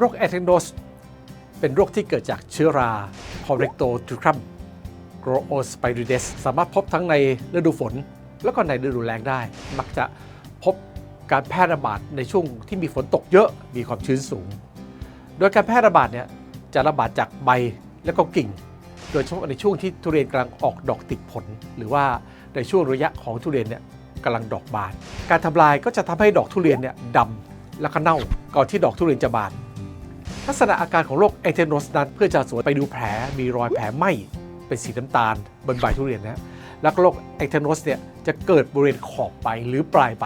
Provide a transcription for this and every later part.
โรคแอทเรนโนสเป็นโรคที่เกิดจากเชื้อรา c o r r e c t o t r i c u m g r o o s p i r i d e s สามารถพบทั้งในฤดูฝน แล้วก็ในฤดูแล้งได้ มักจะพบการแพร่ระบาดในช่วงที่มีฝนตกเยอะมีความชื้นสูง โดยการแพร่ระบาดเนี่ยจะระบาดจากใบและก็กิ่ง โดยเฉพาะในช่วงที่ทุเรียนกำลังออกดอกติดผล หรือว่าในช่วงระยะของทุเรียนเนี่ยกำลังดอกบาน การทำลายก็จะทำให้ดอกทุเรียนเนี่ยดำแล้วก็เน่าก่อนที่ดอกทุเรียนจะบาน ลักษณะอาการของโรคเอเทโนสนั้น เพื่อจะสวนไปดูแผลมีรอยแผลไหมเป็นสีน้ำตาลบนใบทุเรียนนะแล้วโรคเอเทโนสเนี่ยจะเกิดบริเวณขอบใบหรือปลายใบ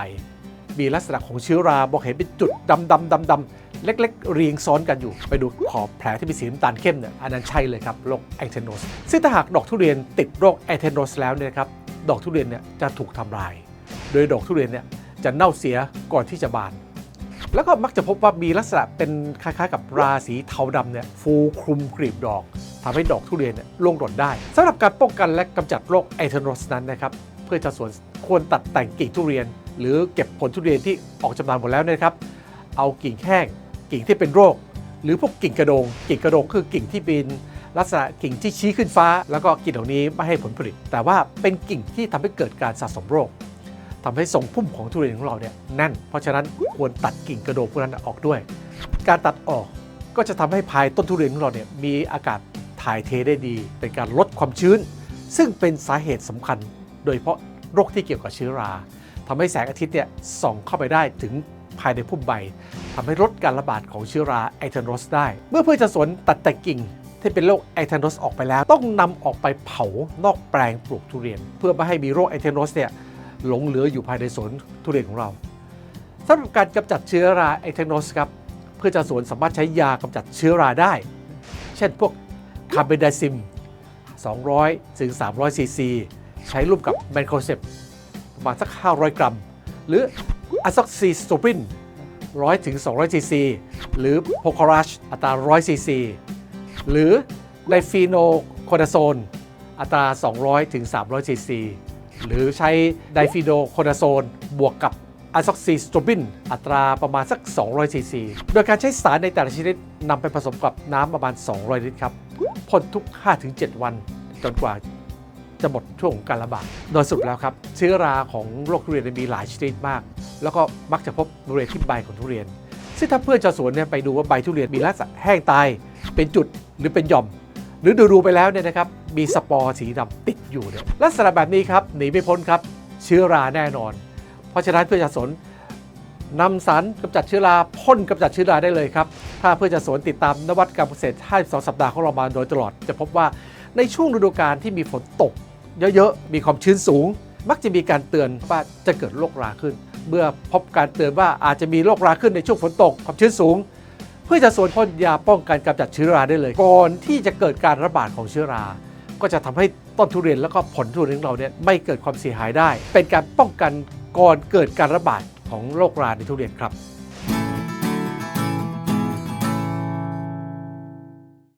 มีลักษณะของเชื้อราบอกเห็นเป็นจุดดำดำดำดำเล็ก ๆ เรียงซ้อนกันอยู่ ไปดูขอบแผลที่มีสีน้ำตาลเข้มเนี่ยอันนั้นใช่เลยครับโรคเอเทโนสซึ่งถ้าหากดอกทุเรียนติดโรคเอเทโนสแล้วเนี่ยครับดอกทุเรียนเนี่ยจะถูกทำลาย โดยดอกทุเรียนเนี่ยจะเน่าเสียก่อนที่จะบาน แล้วก็มักจะพบว่ามีลักษณะเป็นคล้ายๆ กับราสีเทาดำเนี่ยฟูคลุมกลีบดอกทำให้ดอกทุเรียนเนี่ยร่วงหล่นได้สำหรับการป้องกันและกำจัดโรคไอเทนโนสนั้นนะครับเพื่อชาวสวนควรตัดแต่งกิ่งทุเรียน หรือเก็บผลทุเรียนที่ออกจำหน่ายหมดแล้วนะครับเอากิ่งแห้งกิ่งที่เป็นโรค หรือพวกกิ่งกระโดง กิ่งกระโดงคือกิ่งที่เป็นลักษณะกิ่งที่ชี้ขึ้นฟ้า แล้วก็กิ่งเหล่านี้ไม่ให้ผลผลิต แต่ว่าเป็นกิ่งที่ทำให้เกิดการสะสมโรค ทำให้ทรงพุ่มของทุเรียนของเราเนี่ยแน่น เพราะฉะนั้นควรตัดกิ่งกระโดงพวกนั้นออกด้วย การตัดออกก็จะทำให้ภายต้นทุเรียนของเราเนี่ยมีอากาศถ่ายเทได้ดีเป็นการลดความชื้น ซึ่งเป็นสาเหตุสำคัญ โดยเฉพาะโรคที่เกี่ยวกับเชื้อราทำให้แสงอาทิตย์เนี่ยส่องเข้าไปได้ถึงภายในพุ่มใบทำให้ลดการระบาดของเชื้อราไอเทนโรสได้ เมื่อพืชจะสวนตัดแต่กิ่งที่เป็นโรคไอเทนโรสออกไปแล้ว ต้องนำออกไปเผานอกแปลงปลูกทุเรียน เพื่อไม่ให้มีโรคไอเทนโรสเนี่ย หลงเหลืออยู่ภายในสวนทุเรียนของเราสำหรับการกำจัดเชื้อราไอเทคโนสครับเพื่อจะสวนสามารถใช้ยากำจัดเชื้อราได้ เช่นพวกคาร์เบนไดซิม 200 ถึง 300 ซีซี ใช้ร่วมกับแมนโครเซปประมาณสัก 500 กรัม หรืออะซ็อกซิสโตปิน 100 ถึง 200 ซีซี หรือโพคารัชอัตรา 100 ซีซี หรือไดฟีโนโคนาโซน อัตรา 200 ถึง 300 ซีซี หรือใช้ไดฟีโดโคนาโซน บวกกับอะซ็อกซิสโตปิน อัตราประมาณสัก 200ซีซีโดยการใช้สารในแต่ละชนิดนำไปผสมกับน้ำประมาณ 200 ลิตรครับพ่นทุก 5-7 วัน จนกว่าจะหมดช่วงของการระบาด โดยสรุดแล้วครับ เชื้อราของโรคทุเรียนมีหลายชนิดมาก แล้วก็มักจะพบบริเวณที่ใบของทุเรียน ซึ่งถ้าเพื่อนชาวสวนเนี่ยไปดูว่าใบทุเรียนมีลักษณะแห้งตาย เป็นจุดหรือเป็นหย่อม หรือดูดูๆไปแล้วเนี่ยนะครับ มีสปอร์สีดำติดอยู่เนี่ยลักษณะแบบนี้ครับหนีไม่พ้นครับเชื้อราแน่นอน เพราะฉะนั้นเพื่อนชาวสนนำสารกำจัดเชื้อราพ่นกำจัดเชื้อราได้เลยครับ ถ้าเพื่อนชาวสวนติดตามนวัตกรรมเกษตร52สัปดาห์ของเรามาโดยตลอด จะพบว่าในช่วงฤดูกาลที่มีฝนตก เยอะๆ มีความชื้นสูง มักจะมีการเตือนว่าจะเกิดโรคราขึ้น เมื่อพบการเตือนว่าอาจจะมีโรคราขึ้นในช่วงฝนตก ความชื้นสูง เพื่อจะสวนพ่นยาป้องกันกำจัดเชื้อราได้เลย ก่อนที่จะเกิดการระบาดของเชื้อรา ก็จะทำให้ต้นทุเรียนแล้วก็ผลทุเรียนของเราเนี่ยไม่เกิดความเสียหายได้ เป็นการป้องกันก่อนเกิดการระบาดของโรคราในทุเรียนครับ